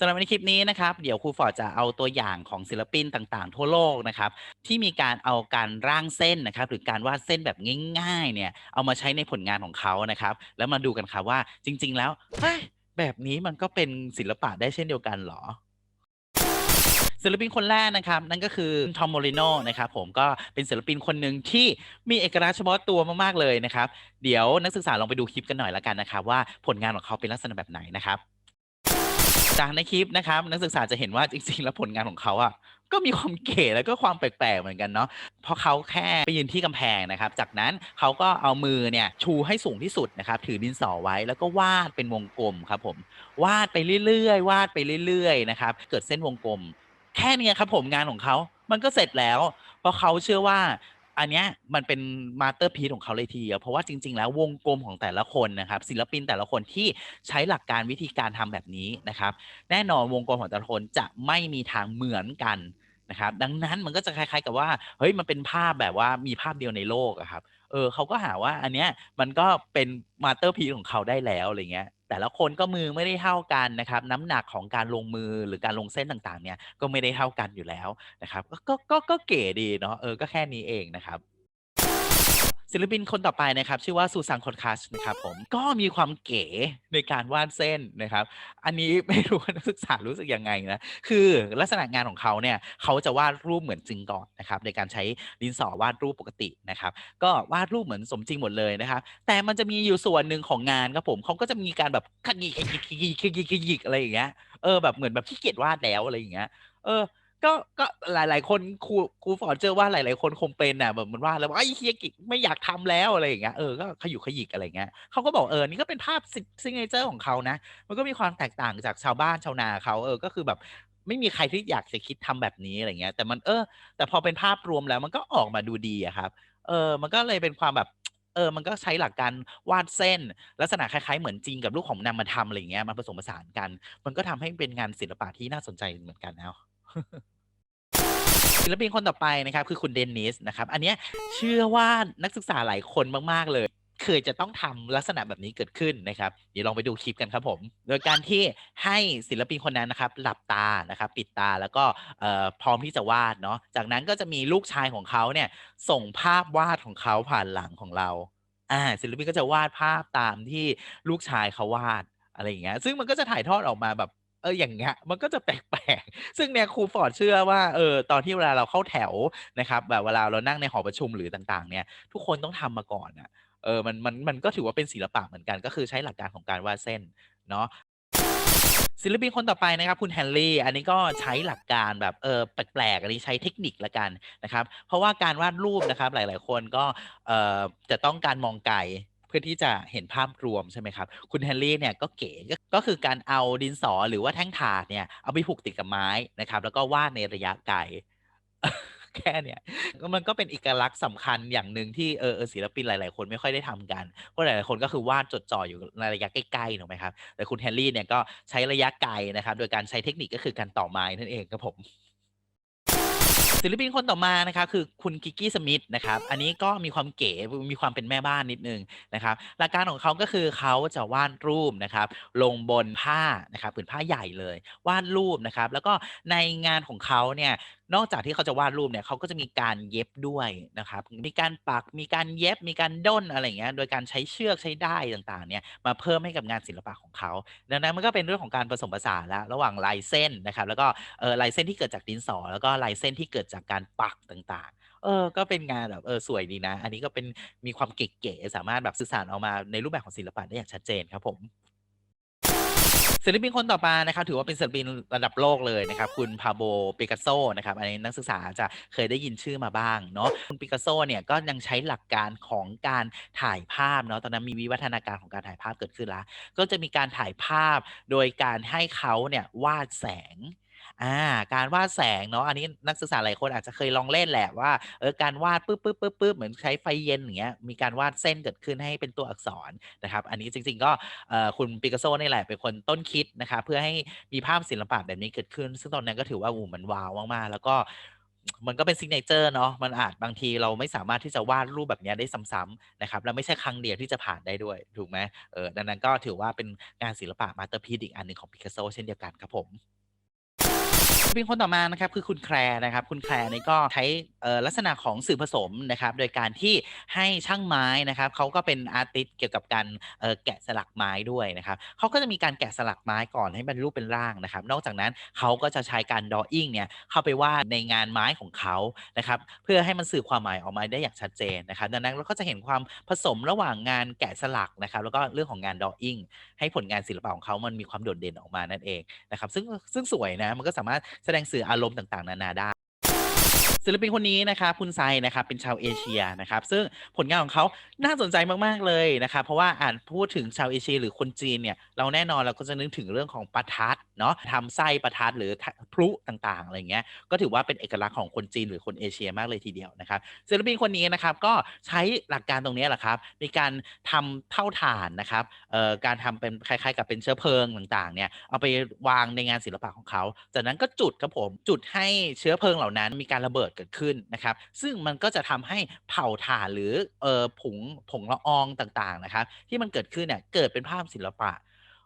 สำหรับในคลิปนี้นะครับ เดี๋ยวครูฟอร์ดจะเอาตัวอย่างของศิลปินต่างๆ ทั่วโลกนะครับ ที่มีการเอาการร่างเส้นนะครับ หรือการวาดเส้นแบบง่าย ๆ เนี่ย เอามาใช้ในผลงานของเขานะครับ แล้วมาดูกันครับว่าจริง ๆ แล้วเฮ้ยแบบนี้มันก็เป็นศิลปะได้เช่นเดียวกันหรอ?ศิลปินคนแรกนะครับนั่นก็คือ Tom Morello นะครับผมก็เป็นศิลปินคนหนึ่งที่มีเอกลักษณ์เฉพาะตัวมากๆเลยนะครับ เดี๋ยวนักศึกษาลองไปดูคลิปกันหน่อยแล้วกันนะครับว่าผลงานของเขาเป็นลักษณะแบบไหนนะครับ จากในคลิปนะครับนักศึกษาจะเห็นว่าจริงๆ แล้วผลงานของเขาอะก็มีความเก๋แล้วก็ความแปลกๆเหมือนกันเนาะเพราะเขาแค่ไปยืนที่กำแพงนะครับ จากนั้นเขาก็เอามือเนี่ยชูให้สูงที่สุดนะครับถือดินสอไว้แล้วก็วาดเป็นวงกลมครับผมวาดไปเรื่อยๆ วาดไปเรื่อยๆนะครับเกิดเส้นวงกลม แค่นี้ครับผมงานของเขามันก็เสร็จแล้ว เพราะเขาเชื่อว่า อันเนี้ยมันเป็นมาสเตอร์พีซของเขาเลยทีเดียวเพราะว่าจริง ๆ แล้ววงกลมของแต่ละคนนะครับศิลปินแต่ละคนที่ใช้หลักการวิธีการทำแบบนี้นะครับ แน่นอนวงกลมของแต่ละคนจะไม่มีทางเหมือนกันนะครับ ดังนั้นมันก็จะคล้าย ๆ กับว่าเฮ้ยมันเป็นภาพแบบว่ามีภาพเดียวในโลกอะครับ เออเขาก็หาว่าอันเนี้ยมันก็เป็น masterpiece ของเขาได้แล้วอะไรเงี้ยแต่ละคนก็มือไม่ได้เท่ากันนะครับ น้ำหนักของการลงมือหรือการลงเส้นต่างๆ เนี่ยก็ไม่ได้เท่ากันอยู่แล้วนะครับ ก็ก็ก็เก๋ดีเนาะเออก็แค่นี้เองนะครับ ศิลปินคนต่อไปนะครับ ชื่อว่า Susan Kotkach นะครับผมก็มีความเก๋ในการวาดเส้นนะครับ อันนี้ไม่รู้ว่านักศึกษารู้สึกยังไงนะคือลักษณะงานของเขาเนี่ยเขาจะวาดรูปเหมือนจริงก่อนนะครับโดยการใช้ดินสอวาดรูปปกตินะครับ ก็วาดรูปเหมือนสมจริงหมดเลยนะครับ แต่มันจะมีอยู่ส่วนหนึ่งของงานครับผมเขาก็จะมีการแบบขยี้ๆๆๆๆๆอะไรอย่างเงี้ยเออแบบเหมือนแบบขี้เกียจวาดแล้วอะไรอย่างเงี้ยเออ ก็ก็หลาย ๆ คนครูครูฟอร์เชื่อว่าหลาย ๆ คนคงเป็นน่ะแบบมันว่าแล้วบบ"ไอ้เหี้ยกิไม่อยากทำแล้ว"อะไรอย่างเงี้ยเออก็ขยุกขยิกอะไรอย่างเงี้ยเขาก็บอก"เออนี่ก็เป็นภาพ sig signature ของเขานะ มันก็มีความแตกต่างจากชาวบ้านชาวนาเขา"เออก็คือแบบไม่มีใครที่อยากจะคิดทำแบบนี้อะไรอย่างเงี้ย แต่มันเออ แต่พอเป็นภาพรวมแล้วมันก็ออกมาดูดีอะครับเออมันก็เลยเป็นความแบบเออ มันก็ใช้หลักการวาดเส้น ลักษณะคล้ายๆเหมือนจริงกับรูปของนามธรรมอะไรอย่างเงี้ยมาผสมผสานกัน มันก็ทำให้เป็นงานศิลปะที่น่าสนใจเหมือนกันเนาะ ศิลปินคนต่อไปนะครับคือคุณ Dennis นะครับ อันเนี้ยเชื่อว่านักศึกษาหลายคนมาก ๆ เลย เคยจะต้องทำลักษณะแบบนี้เกิดขึ้นนะครับ เดี๋ยวลองไปดูคลิปกันครับผม โดยการที่ให้ศิลปินคนนั้นนะครับ หลับตานะครับปิดตาแล้วก็พร้อมที่จะวาดเนาะจากนั้นก็จะมีลูกชายของเขาเนี่ยส่งภาพวาดของเขาผ่านหลังของเราอาศิลปินก็จะวาดภาพตามที่ลูกชายเขาวาดอะไรอย่างเงี้ยซึ่งมันก็จะถ่ายทอดออกมาแบบ เอออย่างเงี้ยมันก็จะแปลกๆ ซึ่งเนี่ยครูฟอร์ดเชื่อว่าเออตอนที่เวลาเราเข้าแถวนะครับ แบบเวลาเรานั่งในหอประชุมหรือต่างๆ เนี่ย ทุกคนต้องทำมาก่อนน่ะเออมันมันมันก็ถือว่าเป็นศิลปะเหมือนกัน ก็คือใช้หลักการของการวาดเส้นเนาะศิลปินคนต่อไปนะครับคุณ Henley อันนี้ก็ใช้หลักการแบบเออแปลกๆอันนี้ใช้เทคนิคล้วกันนะครับ เพราะว่าการวาดรูปนะครับหลาย ๆ คนก็เออจะต้องการมองไกล เพื่อที่จะเห็นภาพรวมใช่ไหมครับ คุณ Henley เนี่ยก็เก๋ก็คือการเอาดินสอหรือว่าแท่งถานเนี่ยเอาไปผูกติดกับไม้นะครับ แล้วก็วาดในระยะไกลแค่เนี้ยมันก็เป็นเอกลักษณ์สำคัญอย่างหนึ่งที่เออศิลปินหลาย ๆ คนไม่ค่อยได้ทำกัน เพราะหลาย ๆ คนก็คือวาดจดจ่ออยู่ในระยะใกล้ๆถูกไหมครับ แต่คุณ Henley เนี่ยก็ใช้ระยะไกลนะครับ โดยการใช้เทคนิคก็คือการต่อไม้นั่นเองครับผม ศิลปินคนต่อมานะครับคือคุณกิกกี้สมิธนะครับอันนี้ก็มีความเก๋มีความเป็นแม่บ้านนิดนึงนะครับหลักการของเขาก็คือเขาจะวาดรูปนะครับลงบนผ้านะครับผืนผ้าใหญ่เลยวาดรูปนะครับแล้วก็ในงานของเขาเนี่ย นอกจากที่เขาจะวาดรูปเนี่ยเขาก็จะมีการเย็บด้วยนะครับ มีการปัก มีการเย็บ มีการด้นอะไรเงี้ย โดยการใช้เชือกใช้ด้ายต่างๆ เนี่ยมาเพิ่มให้กับงานศิลปะของเขา ดังนั้นมันก็เป็นเรื่องของการผสมผสานแล้วระหว่างลายเส้นนะครับ แล้วก็เออลายเส้นที่เกิดจากดินสอ แล้วก็ลายเส้นที่เกิดจากการปักต่างๆ เออ ก็เป็นงานแบบเออสวยดีนะ อันนี้ก็เป็นมีความเก๋ๆสามารถแบบสื่อสารออกมาในรูปแบบของศิลปะได้อย่างชัดเจนครับผม ศิลปินคนต่อมานะครับถือว่าเป็นศิลปินระดับโลกเลยนะครับคุณพาโบปิกัสโซนะครับอันนี้นักศึกษาจะเคยได้ยินชื่อมาบ้างเนาะคุณปิกัสโซเนี่ยก็ยังใช้หลักการของการถ่ายภาพเนาะตอนนั้นมีวิวัฒนาการของการถ่ายภาพเกิดขึ้นแล้ว ก็จะมีการถ่ายภาพโดยการให้เขาเนี่ยวาดแสง อาการวาดแสงเนาะอันนี้นักศึกษาหลายคนอาจจะเคยลองเล่นแหละว่าเออการวาดปึ๊บๆๆๆเหมือนใช้ไฟเย็นอย่างเงี้ยมีการวาดเส้นเกิดขึ้นให้เป็นตัวอักษรนะครับ อันนี้จริง ๆ ก็เอ่อคุณ Picasso นี่แหละเป็นคนต้นคิดนะครับเพื่อให้มีภาพศิลปะแบบนี้เกิดขึ้น ซึ่งตอนนั้นก็ถือว่าอ้โฮมันว้าวมากๆแล้วก็มันก็เป็น Signature เนาะ มันอาจบางทีเราไม่สามารถที่จะวาดรูปแบบนี้ได้ซ้ำๆนะครับ แล้วไม่ใช่ครั้งเดียวที่จะผ่านได้ด้วย ถูกไหมเออ ดังนั้นก็ถือว่าเป็นงานศิลปะมาสเตอร์พีซอีกอันหนึ่งของ Picasso เช่นเดียวกันครับผม ศิลปินคนต่อมานะครับคือคุณแคร์นะครับคุณแคร์นี่ก็ใช้ลักษณะของสื่อผสมนะครับโดยการที่ให้ช่างไม้นะครับเขาก็เป็นอาร์ติสเกี่ยวกับการแกะสลักไม้ด้วยนะครับเขาก็จะมีการแกะสลักไม้ก่อนให้เป็นรูปเป็นร่างนะครับ นอกจากนั้นเขาก็จะใช้การ Drawing เนี่ยเข้าไปวาดในงานไม้ของเขานะครับเพื่อให้มันสื่อความหมายออกมาได้อย่างชัดเจนนะครับดังนั้นเราก็จะเห็นความผสมระหว่างงานแกะสลักนะครับแล้วก็เรื่องของงาน Drawing ให้ผลงานศิลปะของเขามันมีความโดดเด่นออกมานั่นเองนะครับซึ่งซึ่งสวยนะมันก็สามารถแสดงสื่ออารมณ์ต่าง ๆ นานาได้ ศิลปินคนนี้นะครับคุณไซนะครับเป็นชาวเอเชียนะครับ ซึ่งผลงานของเขาน่าสนใจมากๆเลยนะครับเพราะว่าอ่านพูดถึงชาวเอเชียหรือคนจีนเนี่ยเราแน่นอนเราก็จะนึกถึงเรื่องของประทัดเนาะทำไส้ประทัดหรือพลุต่างๆอะไรเงี้ยก็ถือว่าเป็นเอกลักษณ์ของคนจีนหรือคนเอเชียมากเลยทีเดียวนะครับศิลปินคนนี้นะครับก็ใช้หลักการตรงนี้แหละครับในการทำเท่าฐานนะครับเอ่อการทำเป็นคล้ายๆ กับเป็นเชื้อเพลิงต่างๆเนี่ยเอาไปวางในงานศิลปะของเขา จากนั้นก็จุดครับผมจุดให้เชื้อเพลิงเหล่านั้นมีการระเบิดเกิดขึ้นนะครับ ซึ่งมันก็จะทำให้เผาถ่านหรือเอ่อผงผงละอองต่างๆนะครับ ที่มันเกิดขึ้นเนี่ยเกิดเป็นภาพศิลปะ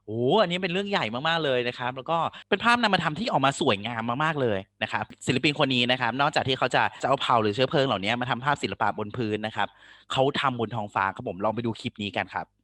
โอ้อันนี้เป็นเรื่องใหญ่มาก ๆ เลยนะครับ แล้วก็เป็นภาพนามธรรมที่ออกมาสวยงามมาก ๆ เลยนะครับ ศิลปินคนนี้นะครับ นอกจากที่เขาจะจะเอาเผาหรือเชื้อเพลิงเหล่านี้มาทำภาพศิลปะบนพื้นนะครับ เขาทำบนท้องฟ้าครับผม ลองไปดูคลิปนี้กันครับ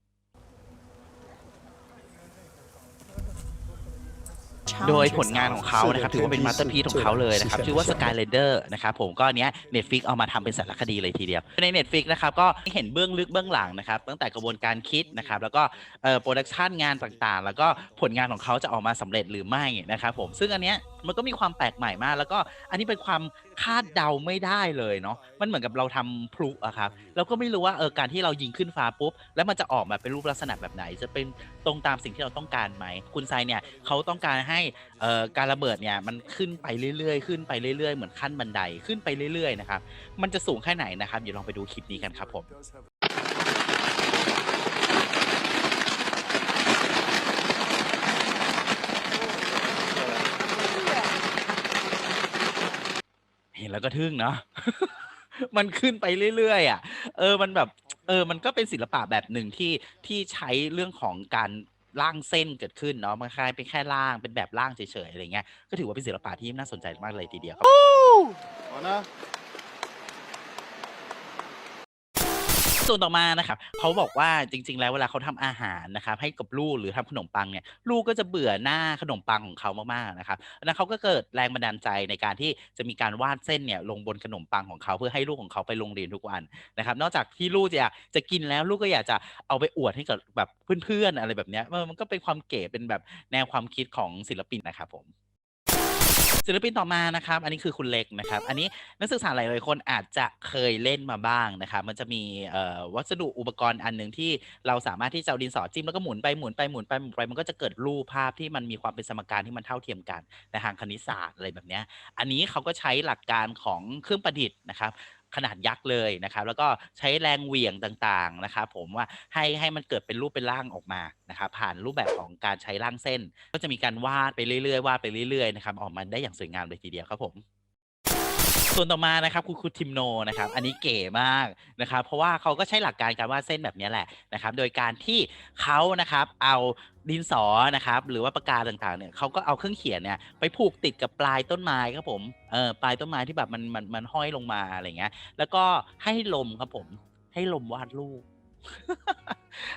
โดยผลงานของเขานะครับถือว่าเป็นมาสเตอร์พีซของเขาเลยนะครับชื่อว่า Skylander นะครับผมก็อันเนี้ย Netflix เอามาทำเป็นสารคดีเลยทีเดียว ใน Netflix นะครับก็ให้เห็นเบื้องลึกเบื้องหลังนะครับตั้งแต่กระบวนการคิดนะครับแล้วก็เอ่อโพรดักชันงานต่างๆ แล้วก็ผลงานของเขาจะออกมาสำเร็จหรือไม่นะครับผมซึ่งอันเนี้ยมันก็มีความแปลกใหม่มาก แล้วก็อันนี้เป็นความ คาดเดาไม่ได้เลยเนาะมันเหมือนกับเราทำพลุอะครับเราก็ไม่รู้ว่าเออการที่เรายิงขึ้นฟ้าปุ๊บแล้วมันจะออกมาเป็นรูปลักษณะแบบไหน จะเป็นตรงตามสิ่งที่เราต้องการไหมคุณไซเนี่ยเขาต้องการให้เอ่อการระเบิดเนี่ยมันขึ้นไปเรื่อยๆ ขึ้นไปเรื่อยๆ เหมือนขั้นบันไดขึ้นไปเรื่อยๆนะครับมันจะสูงแค่ไหนนะครับเดี๋ยวลองไปดูคลิปนี้กันครับผม นแล้วก็ทึ่งเนาะมันขึ้นไปเรื่อยๆอะเออมันแบบเออมันก็เป็นศิลปะแบบหนึ่งที่ที่ใช้เรื่องของการร่างเส้นเกิดขึ้นเนาะมันคล้ายเป็นแค่ร่างเป็นแบบร่างเฉยๆอะไรอย่างเงี้ยก็ถือว่าเป็นศิลปะที่น่าสนใจมากเลยทีเดียวครับ ส่วนต่อมานะครับเขาบอกว่าจริง ๆ แล้วเวลาเขาทำอาหารนะครับให้กับลูกหรือทำขนมปังเนี่ยลูกก็จะเบื่อหน้าขนมปังของเขามากๆนะครับแล้วเขาก็เกิดแรงบันดาลใจในการที่จะมีการวาดเส้นเนี่ยลงบนขนมปังของเขาเพื่อให้ลูกของเขาไปโรงเรียนทุกวันนะครับ นอกจากที่ลูกจะอยากจะกินแล้วลูกก็อยากจะเอาไปอวดให้กับแบบเพื่อนๆอะไรแบบเนี้ยมันก็เป็นความเก๋เป็นแบบแนวความคิดของศิลปินนะครับผม ศิลปินต่อมานะครับ อันนี้คือคุณเล็กนะครับ อันนี้นักศึกษาหลายๆคนอาจจะเคยเล่นมาบ้างนะครับ มันจะมีวัสดุอุปกรณ์อันหนึ่งที่เราสามารถที่จะดินสอจิ้มแล้วก็หมุนไปหมุนไปหมุนไปหมุนไป มันก็จะเกิดรูปภาพที่มันมีความเป็นสมการที่มันเท่าเทียมกันในทางคณิตศาสตร์อะไรแบบนี้ อันนี้เขาก็ใช้หลักการของเครื่องประดิษฐ์นะครับ ขนาดยักษ์เลยนะครับ แล้วก็ใช้แรงเหวี่ยงต่างๆนะครับผมว่าให้ให้มันเกิดเป็นรูปเป็นร่างออกมานะครับผ่านรูปแบบของการใช้ร่างเส้น ก็จะมีการวาดไปเรื่อยๆวาดไปเรื่อยๆนะครับออกมาได้อย่างสวยงามเลยทีเดียวครับผม ส่วนต่อมานะครับคุณคุณทิมโนนะครับ อันนี้เก๋มากนะครับ เพราะว่าเขาก็ใช้หลักการการวาดเส้นแบบนี้แหละนะครับ โดยการที่เขานะครับเอาดินสอนะครับหรือว่าปากกาต่างๆเนี่ยเขาก็เอาเครื่องเขียนเนี่ยไปผูกติดกับปลายต้นไม้ครับผมเออปลายต้นไม้ที่แบบมันมันมันห้อยลงมาอะไรเงี้ย แล้วก็ให้ลมครับผมให้ลมวาดรูป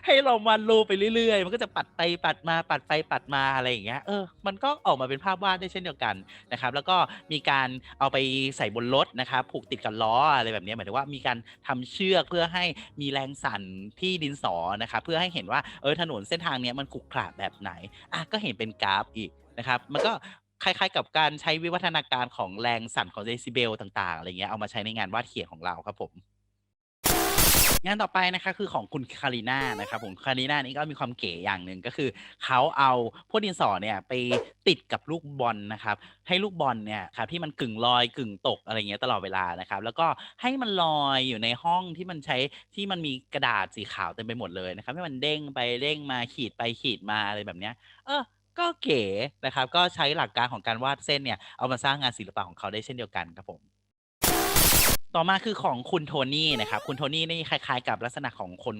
ให้ลมวาดรูปไปเรื่อยๆ มันก็จะปัดไปปัดมาปัดไปปัดมาอะไรอย่างเงี้ย เออ มันก็ออกมาเป็นภาพวาดได้เช่นเดียวกันนะครับ แล้วก็มีการเอาไปใส่บนรถนะครับผูกติดกับล้ออะไรแบบนี้หมายถึงว่ามีการทำเชือกเพื่อให้มีแรงสั่นที่ดินสอนะครับเพื่อให้เห็นว่าเออถนนเส้นทางเนี้ยมันขรุขระแบบไหนอาก็เห็นเป็นกราฟอีกนะครับ มันก็คล้ายๆ กับการใช้วิวัฒนาการของแรงสั่นของเดซิเบลต่างๆอะไรเงี้ยเอามาใช้ในงานวาดเขียนของเราครับผม งานต่อไปนะครับคือของคุณ Kareena นะครับผม Kareena นี่ก็มีความเก๋อย่างหนึ่งก็คือเขาเอาพวกดินสอเนี่ยไปติดกับลูกบอลนะครับ ให้ลูกบอลเนี่ยครับที่มันกึ่งลอยกึ่งตกอะไรเงี้ยตลอดเวลานะครับ แล้วก็ให้มันลอยอยู่ในห้องที่มันใช้ที่มันมีกระดาษสีขาวเต็มไปหมดเลยนะครับให้มันเด้งไปเด้งมาขีดไปขีดมาอะไรแบบเนี้ย เออก็เก๋นะครับ ก็ใช้หลักการของการวาดเส้นเนี่ยเอามาสร้างงานศิลปะของเขาได้เช่นเดียวกันครับผม ต่อมาคือของคุณโทนี่นะครับคุณโทนี่นี่คล้าย ๆ กับลักษณะของคน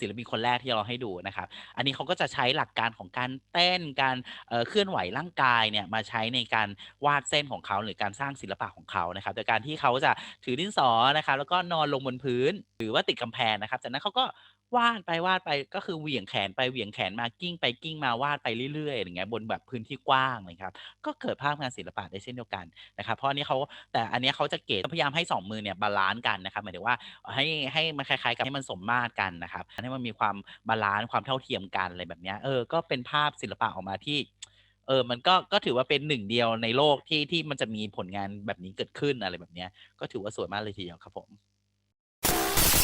ศิลปินคนแรกที่เราให้ดูนะครับอันนี้เขาก็จะใช้หลักการของการเต้นการเอ่อเคลื่อนไหวร่างกายเนี่ยมาใช้ในการวาดเส้นของเขาหรือการสร้างศิลปะของเขานะครับโดยการที่เขาจะถือดินสอนะครับแล้วก็นอนลงบนพื้น หรือว่าติดกำแพงนะครับจากนั้นเขาก็ วาดไปวาดไปก็คือเหวี่ยงแขนไปเหวี่ยงแขนมากิ้งไปกิ้งมาวาดไปเรื่อยๆอย่างเงี้ยบนแบบพื้นที่กว้างนะครับ ก็เกิดภาพงานศิลปะได้เช่นเดียวกันนะครับ เพราะอันนี้เขาแต่อันนี้เขาจะเก๋พยายามให้ 2 มือเนี่ยบาลันซ์กันนะครับหมายถึงว่าให้ให้มันคล้ายๆ กับให้มันสมมาตรกันนะครับให้มันมีความบาลันซ์ความเท่าเทียมกันอะไรแบบเนี้ยเออก็เป็นภาพศิลปะออกมาที่เออ มันก็ ก็ถือว่าเป็นหนึ่งเดียวในโลกที่ ที่มันจะมีผลงานแบบนี้เกิดขึ้นอะไรแบบเนี้ยก็ถือว่าสวยมากเลยทีเดียวครับผม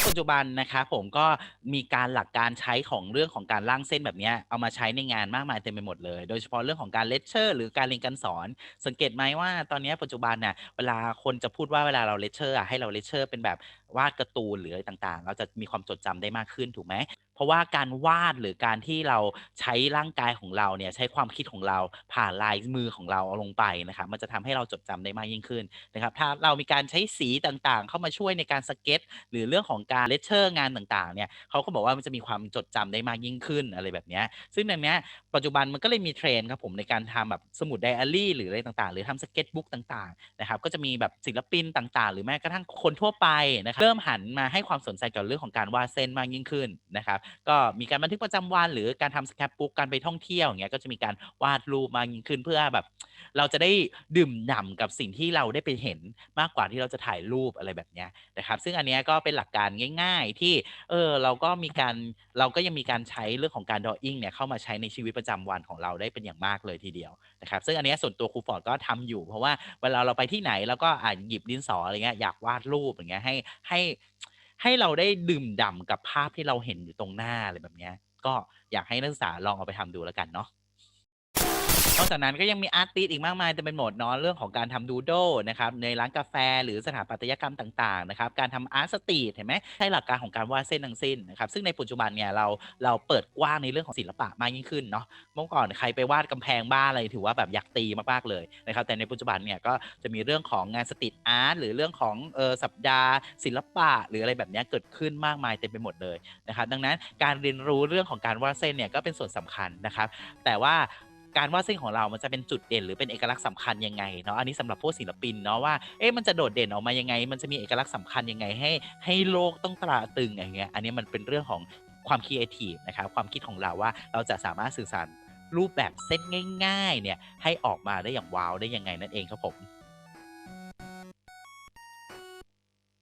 ปัจจุบันนะคะผมก็มีการหลักการใช้ของเรื่องของการร่างเส้นแบบนี้เอามาใช้ในงานมากมายเต็มไปหมดเลย โดยเฉพาะเรื่องของการเลคเชอร์หรือการเรียนการสอน สังเกตไหมว่าตอนนี้ปัจจุบันน่ะเวลาคนจะพูดว่าเวลาเราเลคเชอร์อะให้เราเลคเชอร์เป็นแบบวาดการ์ตูนหรืออะไรต่างๆ เราจะมีความจดจำได้มากขึ้นถูกไหม เพราะว่าการวาดหรือการที่เราใช้ร่างกายของเราเนี่ยใช้ความคิดของเราผ่านลายมือของเราเอาลงไปนะครับมันจะทำให้เราจดจำได้มากยิ่งขึ้นนะครับถ้าเรามีการใช้สีต่างๆ เข้ามาช่วยในการสเก็ต หรือเรื่องของการเลเชอร์งานต่างๆเนี่ยเขาก็บอกว่ามันจะมีความจดจำได้มากยิ่งขึ้นอะไรแบบนี้ซึ่งอันนี้ปัจจุบันมันก็เลยมี trend ครับผมในการทำแบบสมุดไดอารี่หรืออะไรต่างๆ หรือทำสเก็ตบุ๊กต่างๆนะครับก็จะมีแบบศิลปินต่างๆ หรือแม้กระทั่งคนทั่วไปนะครับเริ่มหันมาให้ความสนใจกับเรื่องของการวาดเส้นมากยิ่งขึ้นนะครับก็มีการบันทึกประจำวัน หรือการทำ scrapbook การไปท่องเที่ยวอย่างเงี้ยก็จะมีการวาดรูปมากยิ่งขึ้นเพื่อแบบ เราจะได้ดื่มด่ำกับสิ่งที่เราได้ไปเห็นมากกว่าที่เราจะถ่ายรูปอะไรแบบเนี้ยนะครับ ซึ่งอันเนี้ยก็เป็นหลักการง่าย ๆ ที่เออเราก็มีการเราก็ยังมีการใช้เรื่องของการ drawing เนี่ยเข้ามาใช้ในชีวิตประจำวันของเราได้เป็นอย่างมากเลยทีเดียวนะครับ ซึ่งอันเนี้ยส่วนตัวครูฟอร์ดก็ทำอยู่ เพราะว่าเวลาเราไปที่ไหนเราก็อ่าหยิบดินสออะไรเงี้ยอยากวาดรูปอย่างเงี้ยให้ให้ ให้เราได้ดื่มด่ำกับภาพที่เราเห็นอยู่ตรงหน้าอะไรแบบเนี้ยก็อยากให้นักศึกษาลองเอาไปทำดูแล้วกันเนาะ นอกจากนั้นก็ยังมีอาร์ติสอีกมากมายเต็มไปหมดเนาะเรื่องของการทำ Doodle นะครับในร้านกาแฟหรือสถาปัตยกรรมต่างๆนะครับการทำอาร์ตสตรีตเห็นไหมใช้หลักการของการวาดเส้นทั้งสิ้นนะครับซึ่งในปัจจุบันเนี่ยเราเราเปิดกว้างในเรื่องของศิลปะมากยิ่งขึ้นเนาะเมื่อก่อนใครไปวาดกำแพงบ้านอะไรถือว่าแบบอยากตีมากๆเลยนะครับแต่ในปัจจุบันเนี่ยก็จะมีเรื่องของงานสตรีตอาร์ตหรือเรื่องของเออสัปดาห์ ศิลปะหรืออะไรแบบนี้เกิดขึ้นมากมายเต็มไปหมดเลยนะครับดังนั้นการเรียนรู้เรื่องของการวาดเส้นเนี่ยก็เป็นส่วนสำคัญนะครับแต่ว่า การวาดเส้นของเรามันจะเป็นจุดเด่นหรือเป็นเอกลักษณ์สำคัญยังไงเนาะอันนี้สำหรับพวกศิลปินเนาะว่าเอ๊ะมันจะโดดเด่นออกมายังไง มันจะมีเอกลักษณ์สำคัญยังไงให้ ให้โลกต้องตราตึงอย่างเงี้ยอันนี้มันเป็นเรื่องของความครีเอทีฟนะครับความคิดของเราว่าเราจะสามารถสื่อสารรูปแบบเส้นง่าย ๆ เนี่ยให้ออกมาได้อย่างว้าวได้ยังไงนั่นเองครับผม